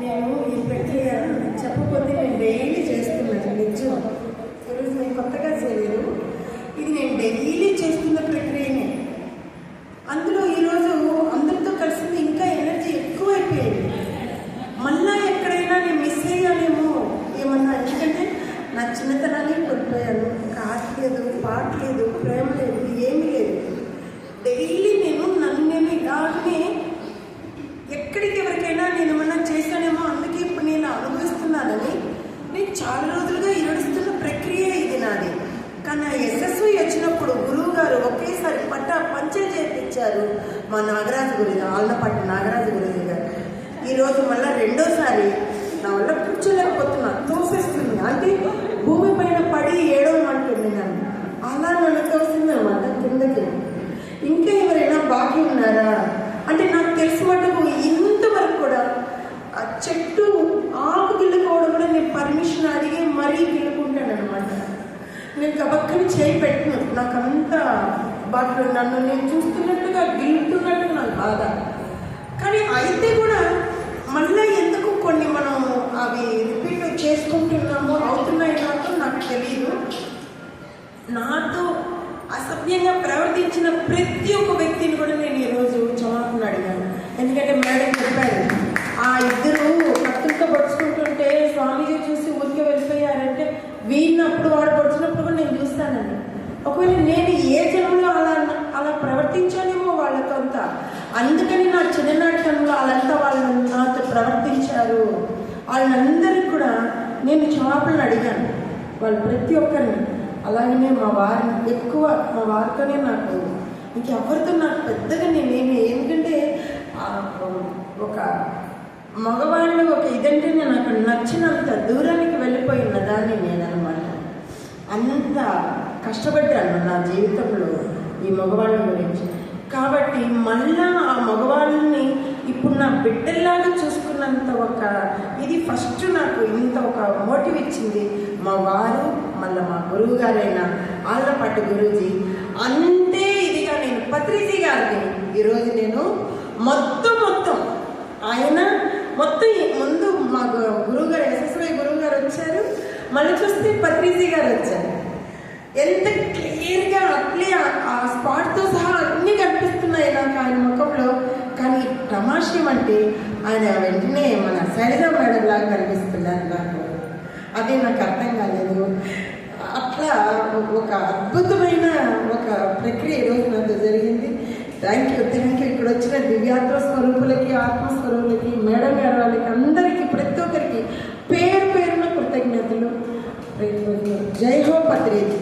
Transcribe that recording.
నేను ఈ ప్రక్రియ చెప్పకపోతే నేను డైలీ చేస్తున్నాను నిజం. ఈరోజు నేను కొత్తగా చేయలేదు. ఇది నేను డైలీ చేస్తున్న ప్రక్రియనే. అందులో ఈరోజు అందరితో కలిసింది ఇంకా ఎనర్జీ ఎక్కువైపోయింది. మళ్ళా ఎక్కడైనా నేను మిస్ అయ్యానేమో ఏమన్నా ఎందుకంటే నా చిన్నతనాన్ని కోల్పోయాను. ఒక లేదు పాట లేదు ప్రేమ లేదు ఏమీ లేదు. డైలీ నేను ఇలాగనే ఎక్కడికి ఎవరికైనా నేను ఏమన్నా చేశానేమో అందుకే ఇప్పుడు నేను అనుభవిస్తున్నానని నేను చాలా రోజులుగా ఏడుస్తున్న ప్రక్రియ ఇది నాది కానీ ఆ యశస్వి వచ్చినప్పుడు గురువు గారు ఒకేసారి పట్ట పంచే గారు మా నాగరాజు గురి ఆలనపాటి నాగరాజు గురి. గారు ఈరోజు మళ్ళీ రెండోసారి నా వల్ల కూర్చోలేకపోతున్నా తోసేస్తుంది. అంటే భూమి పైన పడి ఏడవమంటుంది నన్ను అలా నన్ను తోస్తుంది అనమాట కిందకి. ఇంకా ఎవరైనా బాకీ ఉన్నారా? అంటే నాకు తెలిసి మటుకు ఇంతవరకు కూడా ఆ చెట్టు ఆకు గిల్లుకోవడం కూడా నేను పర్మిషన్ అడిగి మరీ గిల్లుకుంటాను అనమాట నేను గబక్కని చేయి పెట్టను. నాకు అంత నన్ను నేను చూస్తున్నట్టుగా గిల్లుతున్నట్టుగా నాకు బాధ. కానీ అయితే కూడా మళ్ళీ ఎందుకు కొన్ని మనం అవి రిపీట్ చేసుకుంటున్నామో అవుతున్నాయి నాకు నాకు తెలియదు నాతో అసభ్యంగా ప్రవర్తించిన ప్రతి ఒక్క వ్యక్తిని కూడా నేను ఈరోజు క్షమాపణ అడిగాను. ఎందుకంటే మేడం చెప్పారు ఆ ఇద్దరు కత్తులతో పడుచుకుంటుంటే స్వామీజీ చూసి ఊరికే వెళ్ళిపోయారంటే వీళ్ళప్పుడు వాడు పడుచున్నప్పుడు కూడా నేను చూస్తానండి ఒకవేళ నేను ఏ ప్రవర్తించానేమో వాళ్ళతో అంత అందుకని నా చిన్ననాటకంలో వాళ్ళంతా వాళ్ళు నాతో ప్రవర్తించారు. వాళ్ళందరికీ కూడా నేను క్షమాపణలు అడిగాను. వాళ్ళు ప్రతి ఒక్కరిని. అలాగనే మా వారిని ఎక్కువ మా వారితోనే నాకు ఇంకెవరితో నాకు పెద్దగా నేనేమి ఎందుకంటే ఒక మగవాళ్ళు ఒక ఇదంటే నాకు నచ్చినంత దూరానికి వెళ్ళిపోయిన దాన్ని నేను అనమాట అంత కష్టపడ్డాను నా జీవితంలో. ఈ మగవాళ్ళ గురించి. కాబట్టి మళ్ళా ఆ మగవాళ్ళని ఇప్పుడు నా బిడ్డల్లాగా చూసుకున్నంత ఒక ఇది ఫస్ట్ నాకు ఇంత ఒక మోటివ్ ఇచ్చింది. మా వారు మళ్ళీ మా గురువు గారైన ఆళ్ళపాటి గురూజీ అంతే ఇదిగా నేను పత్రిజీ గారిని. ఈరోజు నేను మొత్తం మొత్తం ఆయన మొత్తం ముందు మా గురువు గారు ఎస్ఎస్వై గురువు గారు వచ్చారు. మళ్ళీ చూస్తే పత్రిజీ గారు వచ్చారు. ఎంత క్లియర్గా అట్లే ఆ- ఆ స్పాట్తో సహా అన్నీ కనిపిస్తున్నాయి నాకు ఆయన ముఖంలో కానీ తమాషం అంటే ఆయన వెంటనే మన శరీరం మేడంలాగా కనిపిస్తున్నారు నాకు అదే నాకు అర్థం కాలేదు. అట్లా ఒక అద్భుతమైన ఒక ప్రక్రియ ఈరోజు నాతో జరిగింది. థ్యాంక్ యూ థ్యాంక్ యూ ఇక్కడ వచ్చిన దివ్యాత్మ స్వరూపులకి ఆత్మస్వరూపులకి మేడం గారు వాళ్ళకి అందరికీ ప్రతి ఒక్కరికి పేరు పేరున కృతజ్ఞతలు. జై హో పత్రిజీ